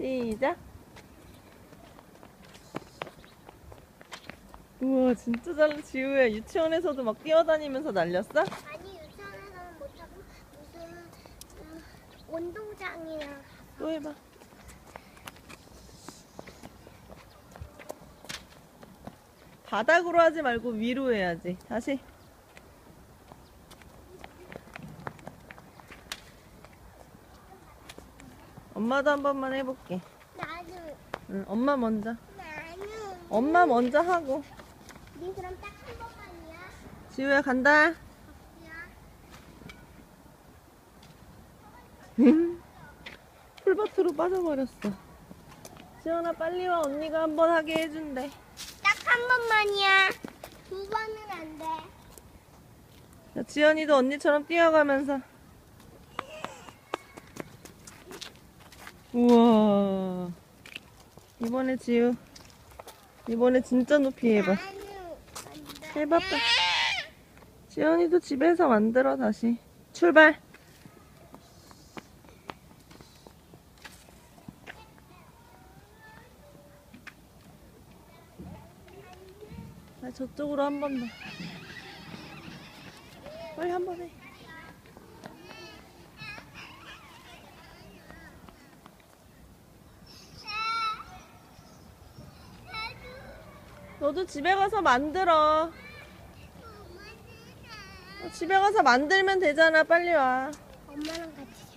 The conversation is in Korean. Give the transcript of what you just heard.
시작. 우와 진짜 잘 지우야 유치원에서도 막 뛰어다니면서 날렸어? 아니 유치원에서는 못하고 무슨 음, 운동장이랑 또 해봐. 바닥으로 하지 말고 위로 해야지. 다시. 엄마도 한 번만 해볼게. 나는 응, 엄마 먼저. 나는 엄마 먼저 하고. 니 그럼 딱 한 번만이야 지우야 간다. 야 풀밭으로 빠져버렸어. 지원아 빨리 와 언니가 한 번 하게 해준대. 딱 한 번만이야 두 번은 안 돼 자, 지연이도 언니처럼 뛰어가면서. 우와. 이번에 지우. 이번에 진짜 높이 해봐. 나는 안돼 해봐. 빨리. 지연이도 집에서 만들어 다시. 출발. 아, 저쪽으로 한 번 더. 빨리 한 번 해. 너도 집에 가서 만들어. 어, 집에 가서 만들면 되잖아. 빨리 와. 엄마랑 같이